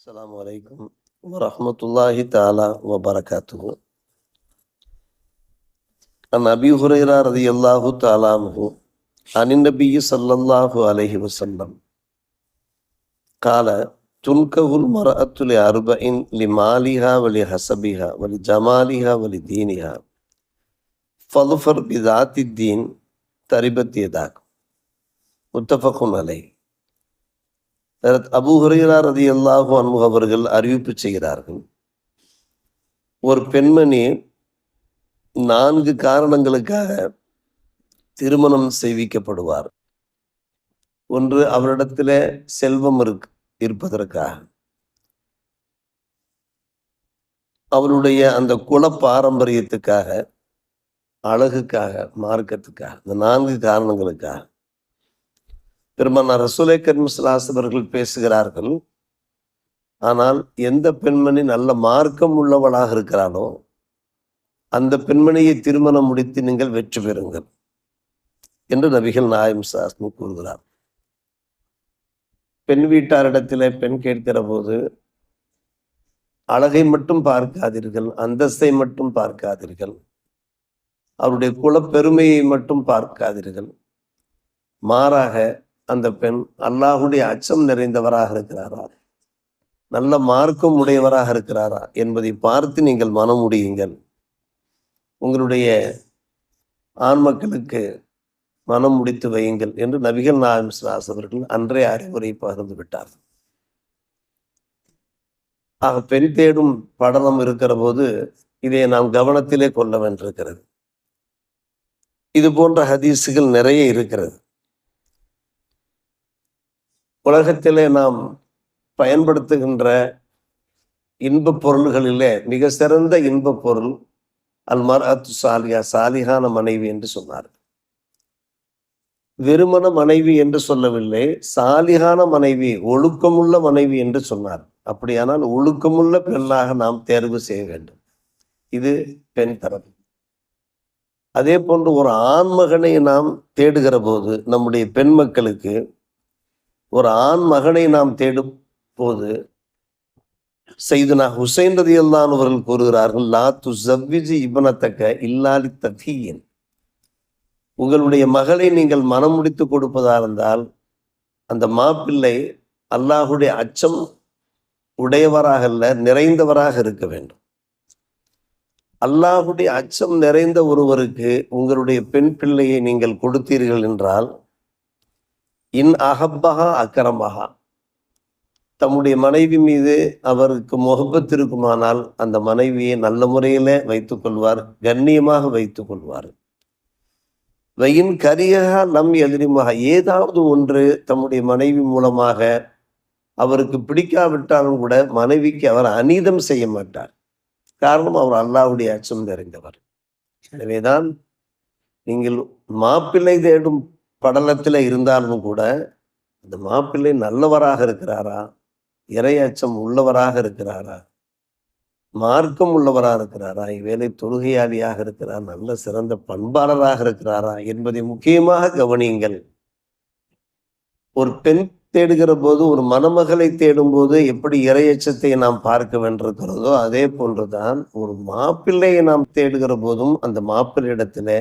السلام عليكم ورحمة الله تعالى وبركاته. عن أبي هريرة رضي الله تعالى عنه عن النبي صلى الله عليه وسلم. قال تنكه المرأة لأربع لمالها ولحسبها ولجمالها ولدينها. فظفر بذات الدين تربت يداك. متفق عليه. Abu Abu ரதி அல்லாஹு அன்ஹு அவர்கள் அறிவிப்பு செய்கிறார்கள். ஒரு பெண்மணி நான்கு காரணங்களுக்காக திருமணம் செய்விக்கப்படுவார். ஒன்று அவரிடத்துல செல்வம் இருக்கு இருப்பதற்காக. அவருடைய அந்த குல பாரம்பரியத்துக்காக அழகுக்காக மார்க்கத்துக்காக இந்த நான்கு காரணங்களுக்காக. பெருமானார் ரசூலை கர்மஸ்லாஸ் அவர்கள் பேசுகிறார்கள். ஆனால் எந்த பெண்மணி நல்ல மார்க்கம் உள்ளவளாக இருக்கிறாளோ அந்த பெண்மணியை திருமணம் முடித்து நீங்கள் வெற்றி பெறுங்கள் என்று நபிகள் நாயம் சாஸ்மி கூறுகிறார். பெண் வீட்டாரிடத்தில் பெண் கேட்கிற போது அழகை மட்டும் பார்க்காதீர்கள் அந்தஸ்தை மட்டும் பார்க்காதீர்கள் அவருடைய குலப்பெருமையை மட்டும் பார்க்காதீர்கள். மாறாக அந்த பெண் அல்லாஹுடைய அச்சம் நிறைந்தவராக இருக்கிறாரா? நல்ல மார்க்கம் உடையவராக இருக்கிறாரா? என்பதை பார்த்து நீங்கள் மனமுடியுங்கள் உங்களுடைய ஆண் மக்களுக்கு மனம் முடித்து வையுங்கள் என்று நபிகள் நாயம் அவர்கள் அன்றைய அறிவுரை பகிர்ந்து விட்டார் ஆக பெண் தேடும் படலம் இருக்கிற போது இதை நாம் கவனத்திலே கொள்ள வேண்டியிருக்கிறது. இது போன்ற ஹதீஸுகள் நிறைய இருக்கிறது. உலகத்திலே நாம் பயன்படுத்துகின்ற இன்பப் பொருள்களிலே மிக சிறந்த இன்பப் பொருள் அல்மர் அத்து சாலியா சாலிகான மனைவி என்று சொன்னார் வெறுமன மனைவி என்று சொல்லவில்லை சாலிகான மனைவி ஒழுக்கமுள்ள மனைவி என்று சொன்னார். அப்படியானால் ஒழுக்கமுள்ள பெண்ணாக நாம் தேர்வு செய்ய வேண்டும். இது பெண் தரப்பு அதே போன்று ஒரு ஆண்மகனை நாம் தேடுகிற போது நம்முடைய பெண் மக்களுக்கு ஒரு ஆண் மகனை நாம் தேடும் போது செய்துனா ஹுசைன் ரதி அல்லான் அவர்கள் கூறுகிறார்கள் லா து ஜவ்விஜி இபனத்தக்க இல்லாலி தஃபியின் உங்களுடைய மகளை நீங்கள் மனம் முடித்து கொடுப்பதா இருந்தால் அந்த மாப்பிள்ளை அல்லாஹுடைய அச்சம் உடையவராக அல்ல நிறைந்தவராக இருக்க வேண்டும். அல்லாஹுடைய அச்சம் நிறைந்த ஒருவருக்கு உங்களுடைய பெண் பிள்ளையை நீங்கள் கொடுத்தீர்கள் என்றால் இன் அகப்பகா அக்கரமகா தம்முடைய மனைவி மீது அவருக்கு முகப்பத் இருக்குமானால் அந்த மனைவியை நல்ல முறையில வைத்துக் கொள்வார் கண்ணியமாக வைத்துக் கொள்வார். வெயின் கரியகா நம் எதிரிமாக ஏதாவது ஒன்று தம்முடைய மனைவி மூலமாக அவருக்கு பிடிக்காவிட்டாலும் கூட மனைவிக்கு அவர் அநீதம் செய்ய மாட்டார். காரணம் அவர் அல்லாவுடைய அச்சம் நிறைந்தவர். எனவேதான் நீங்கள் மாப்பிள்ளை தேடும் படலத்தில் இருந்தாலும் கூட அந்த மாப்பிள்ளை நல்லவராக இருக்கிறாரா? இறையச்சம் உள்ளவராக இருக்கிறாரா? மார்க்கம் உள்ளவராக இருக்கிறாரா? இவ்வேளை தொழுகையாளியாக இருக்கிறார்? நல்ல சிறந்த பண்பாளராக இருக்கிறாரா? என்பதை முக்கியமாக கவனியுங்கள். ஒரு பெண் தேடுகிற போது ஒரு மணமகளை தேடும் போது எப்படி இரையச்சத்தை நாம் பார்க்க வேண்டியிருக்கிறதோ அதே போன்றுதான் ஒரு மாப்பிள்ளையை நாம் தேடுகிற போதும் அந்த மாப்பிள்ளையிடத்துல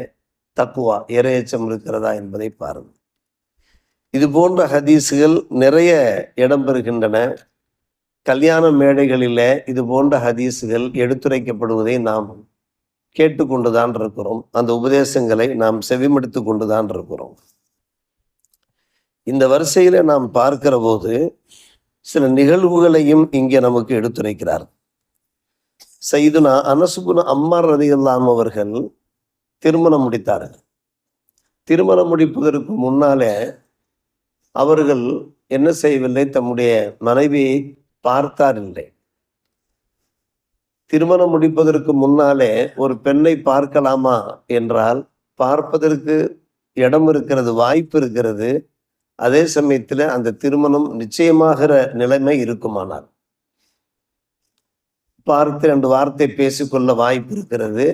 தக்குவா இரையச்சம் இருக்கிறதா என்பதை பாருங்கள். இது போன்ற ஹதீஸுகள் நிறைய இடம்பெறுகின்றன கல்யாண மேடைகளில இது போன்ற ஹதீஸுகள் எடுத்துரைக்கப்படுவதை நாம் கேட்டுக்கொண்டுதான் இருக்கிறோம். அந்த உபதேசங்களை நாம் செவிமடுத்து கொண்டுதான் இருக்கிறோம். இந்த வரிசையில நாம் பார்க்கிற போது சில நிகழ்வுகளையும் இங்கே நமக்கு எடுத்துரைக்கிறார். செய்துனா அனசுகுன அம்மார் ரதியல்லாம் அவர்கள் திருமணம் முடித்தார்கள் திருமணம் முடிப்பதற்கு முன்னாலே அவர்கள் என்ன செய்யவில்லை? தம்முடைய மனைவியை பார்த்தாரில்லை திருமணம் முடிப்பதற்கு முன்னாலே ஒரு பெண்ணை பார்க்கலாமா என்றால் பார்ப்பதற்கு இடம் இருக்கிறது வாய்ப்பு இருக்கிறது. அதே சமயத்தில் அந்த திருமணம் நிச்சயமாகிற நிலைமை இருக்குமானால். பார்த்து ரெண்டு வார்த்தை பேசிக்கொள்ள வாய்ப்பு இருக்கிறது.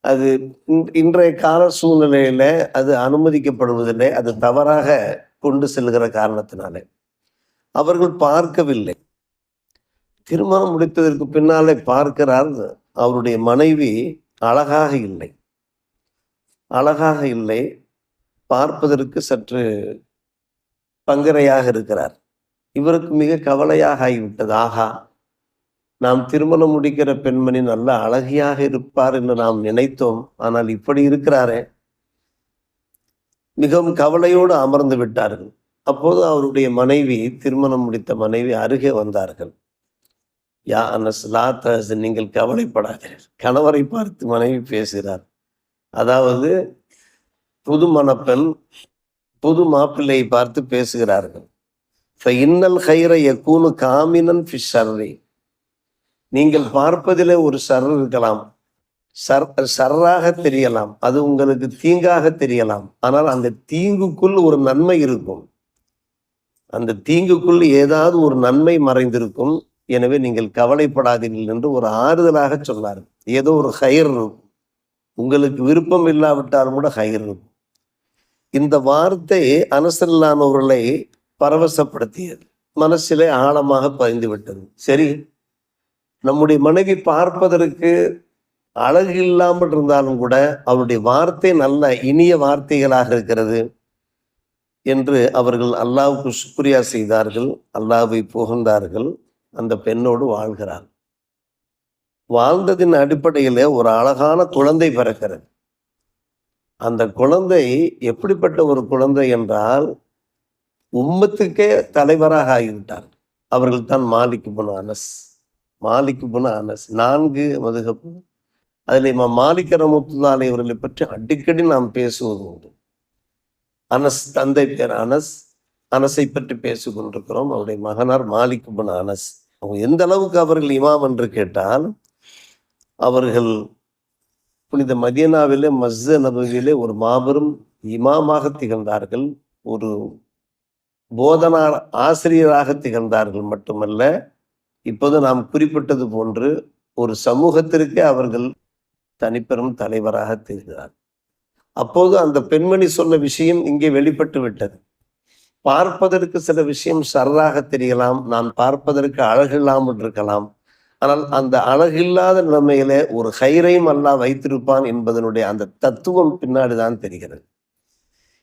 அது இன்றைய கால சூழ்நிலையில அது அனுமதிக்கப்படுவதில்லை அது தவறாக கொண்டு செல்கிற காரணத்தினாலே. அவர்கள் பார்க்கவில்லை. திருமணம் முடித்ததற்கு பின்னாலே பார்க்கிறார் அவருடைய மனைவி அழகாக இல்லை. அழகாக இல்லை பார்ப்பதற்கு சற்று பங்கரையாக இருக்கிறார். இவருக்கு மிக கவலையாக ஆகிவிட்டது. ஆகா நாம் திருமணம் முடிக்கிற பெண்மணி நல்ல அழகியாக இருப்பார் என்று நாம் நினைத்தோம். ஆனால் இப்படி இருக்கிறாரே. மிகவும் கவலையோடு அமர்ந்து விட்டார்கள். அப்போது அவருடைய மனைவி திருமணம் முடித்த மனைவி அருகே வந்தார்கள். யா அனஸ் லா தஹஸ் நீங்கள் கவலைப்படாதீர்கள். கணவரை பார்த்து மனைவி பேசுகிறார். அதாவது புது மணப்பெண் புது மாப்பிள்ளையை பார்த்து பேசுகிறார்கள். இன்னல் ஹைர யக்கூனு காமினன் ஃபிஷர்ரி. நீங்கள் பார்ப்பதிலே ஒரு சர் இருக்கலாம். சர் சர்ராக தெரியலாம். அது உங்களுக்கு தீங்காக தெரியலாம். ஆனால் அந்த தீங்குக்குள் ஒரு நன்மை இருக்கும். அந்த தீங்குக்குள் ஏதாவது ஒரு நன்மை மறைந்திருக்கும். எனவே நீங்கள் கவலைப்படாதீர்கள் என்று ஒரு ஆறுதலாக சொன்னார் ஏதோ ஒரு ஹயர் இருக்கும். உங்களுக்கு விருப்பம் இல்லாவிட்டாலும் கூட ஹயர் இருக்கும். இந்த வார்த்தை அனசல்லானவர்களை பரவசப்படுத்தியது. மனசிலே ஆழமாக பதிந்து விட்டது சரி நம்முடைய மனைவி பார்ப்பதற்கு அழகு இல்லாமல் இருந்தாலும் கூட அவருடைய வார்த்தை நல்ல இனிய வார்த்தைகளாக இருக்கிறது என்று அவர்கள் அல்லாவுக்கு சுக்ரியா செய்தார்கள். அல்லாவை புகழ்ந்தார்கள். அந்த பெண்ணோடு வாழ்கிறார் வாழ்ந்ததின் அடிப்படையில் ஒரு அழகான குழந்தை பிறக்கிறது. அந்த குழந்தை எப்படிப்பட்ட ஒரு குழந்தை என்றால் உம்மத்துக்கே தலைவராக ஆகிவிட்டார். அவர்கள் தான் மாலிக்கு போன அனஸ். மாலிக் புன அனஸ். நான்கு மதுகப்பு அதில் இம்மா மாலிக் ரமுத்துல்லாலை அவர்களை பற்றி அடிக்கடி நாம் பேசுவது உண்டு. அனஸ் தந்தை பேர் அனஸ். அனஸை பற்றி பேசிக்கொண்டிருக்கிறோம் அவருடைய மகனார் மாலிக் அனஸ். அவங்க எந்த அளவுக்கு அவர்கள் இமாம் என்று கேட்டால் அவர்கள் புனித மதியனாவிலே மஸ்ஜ நபவியிலே ஒரு மாபெரும் இமாமாக திகழ்ந்தார்கள். ஒரு போதனார் ஆசிரியராக திகழ்ந்தார்கள் மட்டுமல்ல இப்போது நாம் குறிப்பிட்டது போன்று ஒரு சமூகத்திற்கே அவர்கள் தனிப்பெரும் தலைவராக தெரிகிறார். அப்போது அந்த பெண்மணி சொன்ன விஷயம் இங்கே வெளிப்பட்டு விட்டது. பார்ப்பதற்கு சில விஷயம் சரராக தெரியலாம் நான் பார்ப்பதற்கு அழகில்லாமல் இருக்கலாம். ஆனால் அந்த அழகில்லாத நிலைமையில ஒரு ஹைரையும் அல்லா வைத்திருப்பான் என்பதனுடைய அந்த தத்துவம் பின்னாடி தான் தெரிகிறது.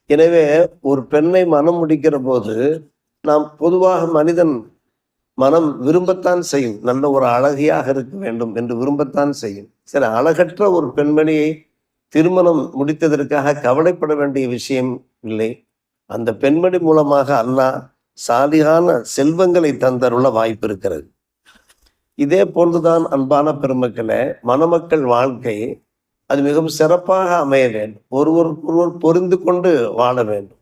எனவே ஒரு பெண்ணை மனம் முடிக்கிற போது நாம் பொதுவாக மனிதன் மனம் விரும்பத்தான் செய்யும். நல்ல ஒரு அழகியாக இருக்க வேண்டும் என்று விரும்பத்தான் செய்யும். சரி அழகற்ற ஒரு பெண்மணியை திருமணம் முடித்ததற்காக கவலைப்பட வேண்டிய விஷயம் இல்லை. அந்த பெண்மணி மூலமாக அல்லாஹ் சாலிகான செல்வங்களை தந்தருள்ள வாய்ப்பு இருக்கிறது. இதே போன்றுதான் அன்பான பெருமக்களை மணமக்கள் வாழ்க்கை அது மிகவும் சிறப்பாக அமைய வேண்டும். ஒருவருக்கொருவர் பொருந்து கொண்டு வாழ வேண்டும்.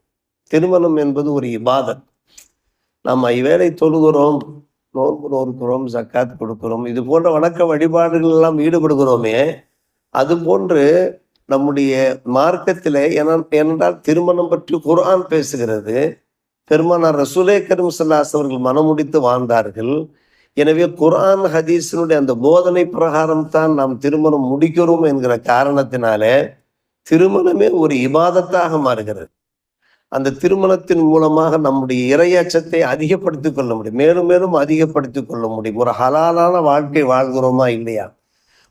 திருமணம் என்பது ஒரு இபாதத். நாம் ஐவேளை தொழுகிறோம் நோன்பு நோக்கிறோம் ஜக்காத் கொடுக்கிறோம் இது போன்ற வணக்க வழிபாடுகள் எல்லாம் ஈடுபடுகிறோமே அது போன்று நம்முடைய மார்க்கத்தில் ஏனென்றால் திருமணம் பற்றி குர்ஆன் பேசுகிறது. பெருமானார் ரசூலே கரும் சல்லாஸ் அவர்கள் மனமுடித்து வாழ்ந்தார்கள். எனவே குர்ஆன் ஹதீஸினுடைய அந்த போதனை பிரகாரம் தான் நாம் திருமணம் முடிக்கிறோம் என்கிற காரணத்தினாலே திருமணமே ஒரு இபாதத்தாக மாறுகிறது. அந்த திருமணத்தின் மூலமாக நம்முடைய இரையச்சத்தை அதிகப்படுத்திக் கொள்ள முடியும். மேலும் மேலும் அதிகப்படுத்திக் கொள்ள முடியும். ஒரு ஹலாலான வாழ்க்கை வாழ்கிறோமா இல்லையா?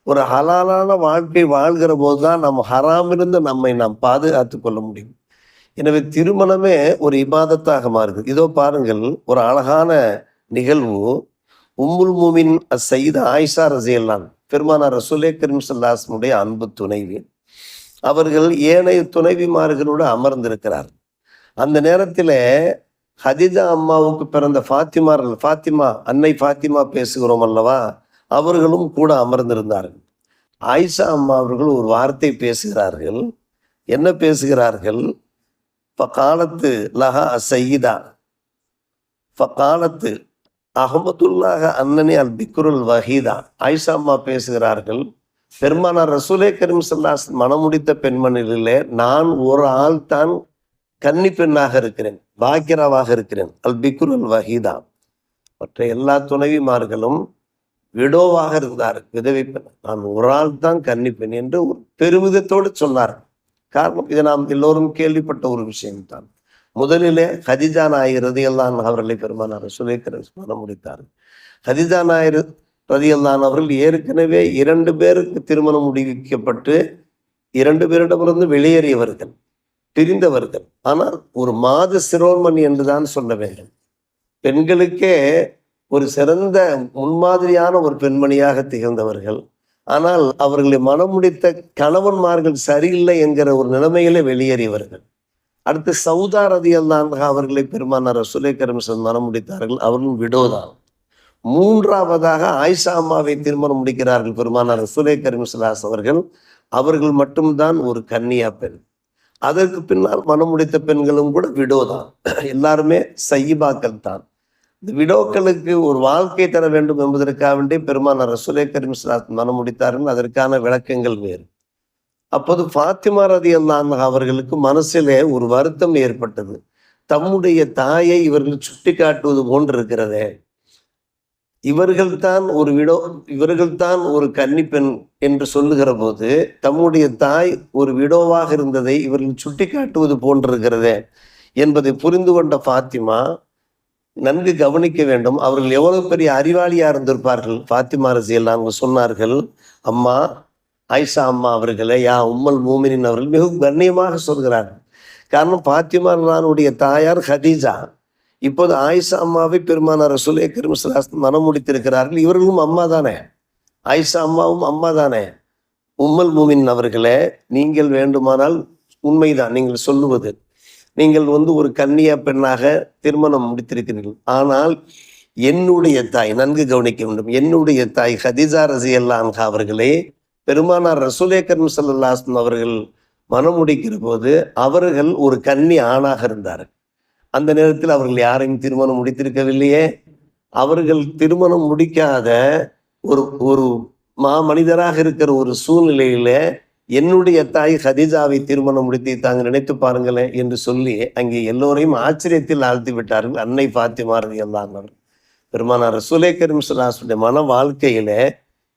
ஒரு ஹலாலான வாழ்க்கை வாழ்கிற போதுதான் நம்ம ஹராமிருந்து நம்மை நாம் பாதுகாத்து கொள்ள முடியும். எனவே திருமணமே ஒரு இபாதத்தாக மாறுது. இதோ பாருங்கள் ஒரு அழகான நிகழ்வு. உம்முல் மூமின் சயீத் ஆயிஷா ரசியல்லான் பெருமானார் ரசூலே கரீம் சல்லாஸ்முடைய அன்பு துணைவி. அவர்கள் ஏனைய துணைவிமார்களோடு அமர்ந்திருக்கிறார்கள். அந்த நேரத்தில் ஹதிஜா அம்மாவுக்கு பிறந்த ஃபாத்திமா ஃபாத்திமா அன்னை ஃபாத்திமா பேசுகிறோம் அல்லவா? அவர்களும் கூட அமர்ந்திருந்தார்கள். ஆயிஷா அம்மா அவர்கள் ஒரு வார்த்தை பேசுகிறார்கள். என்ன பேசுகிறார்கள்? காலத்து லஹா சையீதா காலத்து அகமதுல்லாக அன்னனி அல் பிக்ருல் வஹீதா. ஆயிஷா அம்மா பேசுகிறார்கள். பெருமானார் ரசூலே கரீம் சல்லாஸ் மனமுடித்த பெண்மணிலே நான் ஒரு ஆள் தான் கன்னி பெண்ணாக இருக்கிறேன் பாக்கியராவாக இருக்கிறேன். அல் பிக்ருல் வஹீதா. மற்ற எல்லா துணைவிமார்களும் விடோவாக இருந்தார் விதவை பெண். நான் ஒரு ஆள் தான் கன்னி பெண் என்று ஒரு பெருமிதத்தோடு சொன்னார். காரணம் இதை நாம் எல்லோரும் கேள்விப்பட்ட ஒரு விஷயம்தான். முதலிலே ஹதிஜா நாயர் ரதியல்லான் அவர்களை பெருமானார் சுலேக்கரன் மனம் முடித்தார். ஹதிஜா நாயர் ரதியல்லான் அவர்கள் ஏற்கனவே இரண்டு பேருக்கு திருமணம் முடிவிக்கப்பட்டு இரண்டு பேரிடமிருந்து வெளியேறியவர்கள். பிரிந்தவர்கள். ஆனால் ஒரு மாத சிரோன்மணி என்றுதான் சொல்ல வேண்டும். பெண்களுக்கே ஒரு சிறந்த முன்மாதிரியான ஒரு பெண்மணியாக திகழ்ந்தவர்கள். ஆனால் அவர்களை மனம் முடித்த கணவன்மார்கள் சரியில்லை என்கிற ஒரு நிலைமையிலே வெளியேறியவர்கள். அடுத்து சவுதா ரதி அவர்களை பெருமானார் சுலேக்கரம் மனம் முடித்தார்கள் அவர்களும் விடோதான். மூன்றாவதாக ஆயிஷா அம்மாவை திருமணம் முடிக்கிறார்கள் பெருமானார் சுலேக்கரம் சுலாஸ் அவர்கள். அவர்கள் மட்டும்தான் ஒரு கன்னியா பெண். அதற்கு பின்னால் மனம் முடித்த பெண்களும் கூட விடோ தான். எல்லாருமே சையிபாக்கள் தான். இந்த விடோக்களுக்கு ஒரு வாழ்க்கை தர வேண்டும் என்பதற்காக வேண்டி பெருமானார் ரசுலே கரீம் மனம் முடித்தார்கள். அதற்கான விளக்கங்கள் வேறு. அப்போது ஃபாத்திமா ரதி அல்லாஹ் அவர்களுக்கு மனசிலே ஒரு வருத்தம் ஏற்பட்டது. தம்முடைய தாயை இவர்கள் சுட்டி காட்டுவது போன்று இருக்கிறதே. இவர்கள்தான் ஒரு விடோ இவர்கள்தான் ஒரு கன்னிப்பெண் என்று சொல்லுகிற போது தம்முடைய தாய் ஒரு விடோவாக இருந்ததை இவர்கள் சுட்டி காட்டுவது போன்றிருக்கிறதே என்பதை புரிந்து கொண்ட ஃபாத்திமா நன்கு கவனிக்க வேண்டும். அவர்கள் எவ்வளவு பெரிய அறிவாளியா இருந்திருப்பார்கள்? ஃபாத்திமா ரசியல் அவங்க சொன்னார்கள் அம்மா ஆயிஷா அம்மா அவர்களை யா உம்மல் மூமினின் அவர்கள் மிகவும் கண்ணியமாக சொல்கிறார்கள். காரணம் ஃபாத்திமா ரானுடைய தாயார் ஹதீஜா. இப்போது ஆயிஷா அம்மாவை பெருமானார் ரசூலே கரிமஸ்லாஸ் மனம் முடித்திருக்கிறார்கள் இவர்களும் அம்மா தானே. ஆயிஷா அம்மாவும் அம்மா தானே. உம்மல் மூமின் அவர்களே நீங்கள் வேண்டுமானால் உண்மைதான் நீங்கள் சொல்லுவது. நீங்கள் வந்து ஒரு கன்னியா பெண்ணாக திருமணம் முடித்திருக்கிறீர்கள். ஆனால் என்னுடைய தாய் நன்கு கவனிக்க வேண்டும். என்னுடைய தாய் ஹதிஜா ரசி அல்லான்ஹா அவர்களே பெருமானார் ரசூலே கரும் சல்லாஸ்லம் அவர்கள் மனம் முடிக்கிற போது அவர்கள் ஒரு கன்னி ஆணாக இருந்தார்கள். அந்த நேரத்தில் அவர்கள் யாரையும் திருமணம் முடித்திருக்கவில்லையே. அவர்கள் திருமணம் முடிக்காத ஒரு ஒரு மா மனிதராக இருக்கிற ஒரு சூழ்நிலையில என்னுடைய தாய் ஹதிஜாவை திருமணம் முடித்து தாங்க நினைத்து பாருங்களேன் என்று சொல்லி அங்கே எல்லோரையும் ஆச்சரியத்தில் ஆழ்த்தி விட்டார்கள் அன்னை பாத்திமாரதி எல்லாம் பெருமானார் ரசூலே கரீம் சுல்லாசுடைய மன வாழ்க்கையில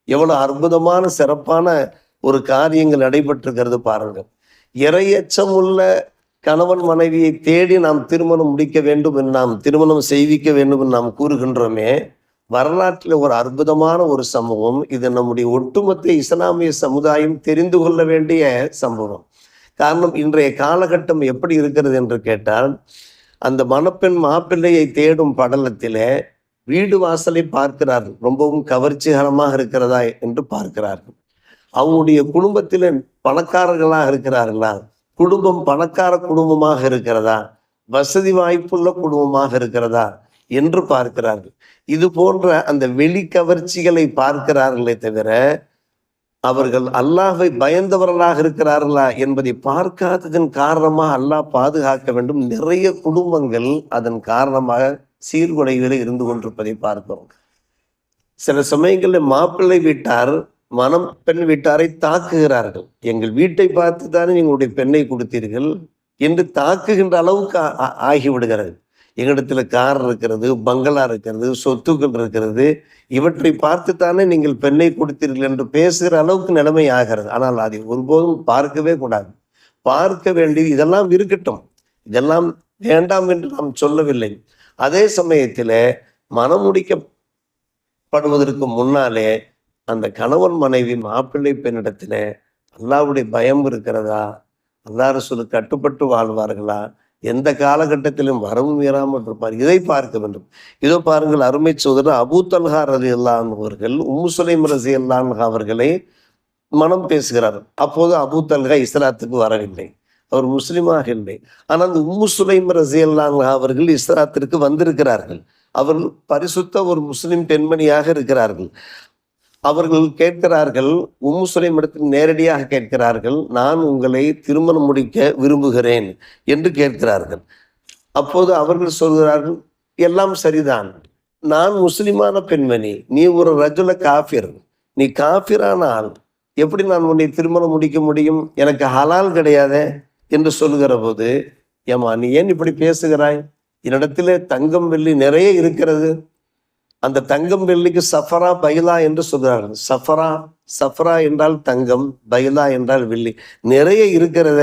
எவ்வளவு அற்புதமான சிறப்பான ஒரு காரியங்கள் நடைபெற்றிருக்கிறது பாருங்கள். இறையச்சம் உள்ள கணவன் மனைவியை தேடி நாம் திருமணம் முடிக்க வேண்டும் என்று நாம் திருமணம் செய்விக்க வேண்டும் என்று நாம் கூறுகின்றோமே வரலாற்றில் ஒரு அற்புதமான ஒரு சம்பவம். இது நம்முடைய ஒட்டுமொத்த இஸ்லாமிய சமுதாயம் தெரிந்து கொள்ள வேண்டிய சம்பவம். காரணம் இன்றைய காலகட்டம் எப்படி இருக்கிறது என்று கேட்டால் அந்த மணப்பெண் மாப்பிள்ளையை தேடும் படலத்திலே வீடு வாசலை பார்க்கிறார்கள். ரொம்பவும் கவர்ச்சிகரமாக இருக்கிறதா என்று பார்க்கிறார்கள். அவங்களுடைய குடும்பத்தில் பணக்காரர்களாக இருக்கிறார்களா? குடும்பம் பணக்கார குடும்பமாக இருக்கிறதா? வசதி வாய்ப்புள்ள குடும்பமாக இருக்கிறதா? என்று பார்க்கிறார்கள். இது போன்ற அந்த வெளி கவர்ச்சிகளை பார்க்கிறார்களே தவிர அவர்கள் அல்லாஹை பயந்தவர்களாக இருக்கிறார்களா என்பதை பார்க்காததன் காரணமாக அல்லாஹ் பாதுகாக்க வேண்டும். நிறைய குடும்பங்கள் அதன் காரணமாக சீர்குலைகளை இருந்து கொண்டிருப்பதை பார்க்கிறோம். சில சமயங்களில் மாப்பிள்ளை வீட்டார் மனம் பெண் வீட்டாரை தாக்குகிறார்கள். எங்கள் வீட்டை பார்த்து தானே எங்களுடைய பெண்ணை கொடுத்தீர்கள். என்று தாக்குகின்ற அளவுக்கு ஆகிவிடுகிறது. எங்களிடத்தில் கார் இருக்கிறது பங்களா இருக்கிறது சொத்துக்கள் இருக்கிறது. இவற்றை பார்த்துத்தானே நீங்கள் பெண்ணை கொடுத்தீர்கள் என்று பேசுகிற அளவுக்கு நிலைமை ஆகிறது. ஆனால் அதை ஒருபோதும் பார்க்கவே கூடாது. பார்க்க வேண்டியது இதெல்லாம் இருக்கட்டும். இதெல்லாம் வேண்டாம் என்று நாம் சொல்லவில்லை. அதே சமயத்தில் மனம் முடிக்கப்படுவதற்கு முன்னாலே அந்த கணவன் மனைவி மாப்பிள்ளை பெண்ணிடத்தில் அல்லாவுடைய பயம் இருக்கிறதா? அல்லா ரசூலுக்கு கட்டுப்பட்டு வாழ்வார்களா? எந்த காலகட்டத்திலும் வரவும் மீறாமல் இருப்பார். இதை பார்க்க வேண்டும். இதோ பாருங்கள் அருமை சோதரர் அபூத்தல்ஹா ரதி அல்லான் அவர்கள் உம்மு ரசி அல்லான் அவர்களை மனம் பேசுகிறார். அப்போது அபூ தல்ஹா இஸ்லாத்துக்கு வரவில்லை. அவர் முஸ்லீமாக இல்லை. ஆனால் அந்த உம்மு சுலைம் ரசி அவர்கள் இஸ்லாத்திற்கு வந்திருக்கிறார்கள். அவர் பரிசுத்த ஒரு முஸ்லிம் பெண்மணியாக இருக்கிறார்கள். அவர்கள் கேட்கிறார்கள் உம்மு சுலைம் இடத்தில் நேரடியாக கேட்கிறார்கள் நான் உங்களை திருமணம் முடிக்க விரும்புகிறேன் என்று கேட்கிறார்கள். அப்போது அவர்கள் சொல்கிறார்கள் எல்லாம் சரிதான். நான் முஸ்லிமான பெண்மணி. நீ ஒரு ரஜுல காஃபிர். நீ காஃபிரானால் எப்படி நான் உன்னை திருமணம் முடிக்க முடியும்? எனக்கு ஹலால் கிடையாதே என்று சொல்லுகிற போது ஏமா நீ ஏன் இப்படி பேசுகிறாய்? என்னிடத்தில் தங்கம் வெள்ளி நிறைய இருக்கிறது. அந்த தங்கம் வெள்ளிக்கு சஃபரா பைலா என்று சொல்கிறார்கள் சஃபரா சஃபரா என்றால் தங்கம் பைலா என்றால் வெள்ளி. நிறைய இருக்கிறத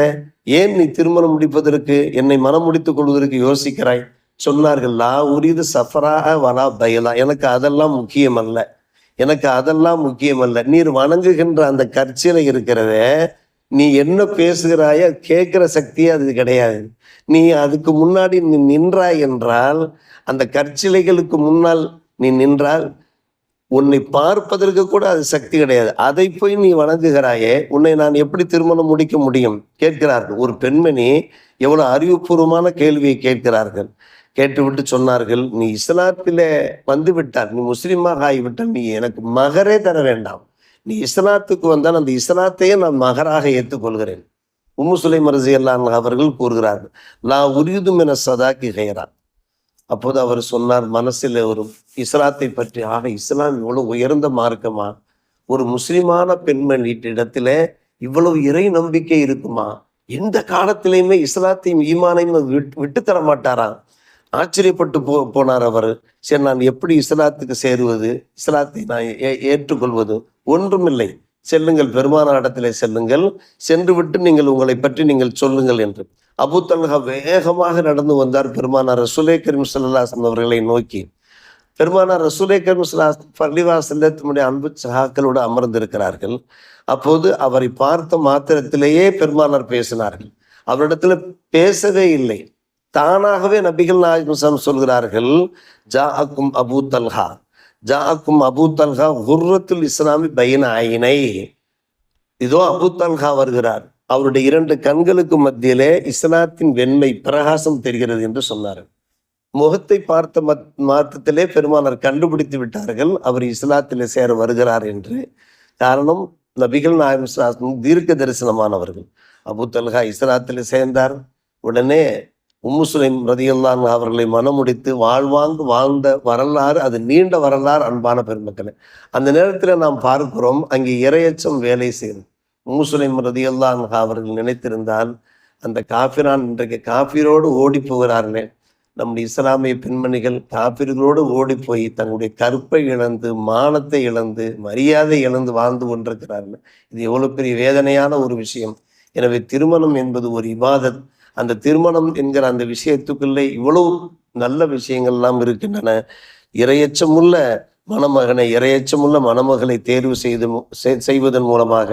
ஏன் நீ திருமணம் முடிப்பதற்கு என்னை மனம் முடித்துக் கொள்வதற்கு யோசிக்கிறாய்? சொன்னார்கள் லா உரிது சஃபரா வலா பைலா. எனக்கு அதெல்லாம் முக்கியம் அல்ல எனக்கு அதெல்லாம் முக்கியம் அல்ல நீர் வணங்குகின்ற அந்த கற்சிலை இருக்கிறத நீ என்ன பேசுகிறாயோ கேட்குற சக்தியே அது கிடையாது. நீ அதுக்கு முன்னாடி நீ நின்றாய் என்றால் அந்த கற்சிலைகளுக்கு முன்னால் நீ நின்றால் உன்னை பார்ப்பதற்கு கூட அது சக்தி கிடையாது. அதை போய் நீ வணங்குகிறாயே உன்னை நான் எப்படி திருமணம் முடிக்க முடியும்? கேட்கிறார்கள். ஒரு பெண்மணி எவ்வளோ அறிவுபூர்வமான கேள்வியை கேட்கிறார்கள். கேட்டுவிட்டு சொன்னார்கள் நீ இஸ்லாத்திலே வந்து விட்டார் நீ முஸ்லீமாக ஆகிவிட்டால் நீ எனக்கு மகரே தர வேண்டாம். நீ இஸ்லாத்துக்கு வந்தால் அந்த இஸ்லாத்தையே நான் மகராக ஏற்றுக்கொள்கிறேன். உம்மு மரசி அல்லான் அவர்கள் கூறுகிறார்கள் நான் உரியுதும் என சதாக்கி கையறான் அப்போது அவர் சொன்னார் மனசில் ஒரு இஸ்லாத்தை பற்றி ஆக இஸ்லாம் இவ்வளவு உயர்ந்த மார்க்கமா? ஒரு முஸ்லிமான பெண்மணியிடத்துல இவ்வளவு இறை நம்பிக்கை இருக்குமா? எந்த காலத்திலையுமே இஸ்லாத்தையும் ஈமானையும் விட்டு விட்டு தர மாட்டாராம் ஆச்சரியப்பட்டு போ போனார் அவர். சரி நான் எப்படி இஸ்லாத்துக்கு சேருவது? இஸ்லாத்தை நான் ஏ- ஏற்றுக்கொள்வது? ஒன்றுமில்லை. செல்லுங்கள். பெருமான இடத்திலே செல்லுங்கள். சென்று விட்டு நீங்கள் உங்களை பற்றி நீங்கள் சொல்லுங்கள் என்று. அபூ தல்ஹா வேகமாக நடந்து வந்தார் பெருமானார் ரசூலே கரீம் சல்லாஹன் அவர்களை நோக்கி. பெருமானார் ரசூலே கரீம் ஸல்லல்லாஹு பள்ளிவாசல்ல தம்முடைய அன்பு சகாக்களோடு அமர்ந்திருக்கிறார்கள். அப்போது அவரை பார்த்த மாத்திரத்திலேயே பெருமானார் பேசினார்கள். அவரிடத்துல பேசவே இல்லை. தானாகவே நபிகள் நாயகம் சொல்கிறார்கள் ஜா அக்கும் அபு தல்ஹா. ஜாக்கும் அபு தல்ஹா குர்ரத்துல் இஸ்லாமி பைன ஐனை இதோ அபு தல்ஹா வருகிறார். அவருடைய இரண்டு கண்களுக்கு மத்தியிலே இஸ்லாத்தின் வெண்மை பிரகாசம் தெரிகிறது என்று சொன்னார் முகத்தை பார்த்த மத் மாத்தத்திலே பெருமானார் கண்டுபிடித்து விட்டார்கள். அவர் இஸ்லாத்திலே சேர வருகிறார் என்று. காரணம் நபிகள் நாயம் தீர்க்க தரிசனமானவர்கள். அபு தல்ஹா இஸ்லாத்திலே சேர்ந்தார். உடனே உம்மு சுலைம் ரதியுல்லான் அவர்களை மனமுடித்து வாழ்வாங்கு வாழ்ந்த வரலாறு அது நீண்ட வரலாறு அன்பான பெருமக்களே. அந்த நேரத்தில் நாம் பார்க்கிறோம் அங்கே இரையச்சம் வேலை செய்யும் உம்மு ரதியல்லான் ரதியுல்லான் அவர்கள் நினைத்திருந்தால் அந்த காஃபிரான் இன்றைக்கு காஃபிரோடு ஓடி போகிறார்களே நம்முடைய இஸ்லாமிய பெண்மணிகள் காபிர்களோடு ஓடி போய் தங்களுடைய கற்பை இழந்து மானத்தை இழந்து மரியாதை இழந்து வாழ்ந்து கொண்டிருக்கிறார்கள். இது எவ்வளவு பெரிய வேதனையான ஒரு விஷயம். எனவே திருமணம் என்பது ஒரு இபாதத். அந்த திருமணம் என்கிற அந்த விஷயத்துக்குள்ளே இவ்வளவு நல்ல விஷயங்கள்லாம் இருக்கின்றன. இரையச்சமுள்ள மணமகனை இரையச்சமுள்ள மணமகளை தேர்வு செய்து செய்வதன் மூலமாக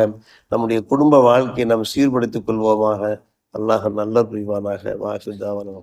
நம்முடைய குடும்ப வாழ்க்கையை நாம் சீர்படுத்திக் கொள்வோமாக. அல்லாஹ் நல்ல புரிவானாக. வாசுதாவன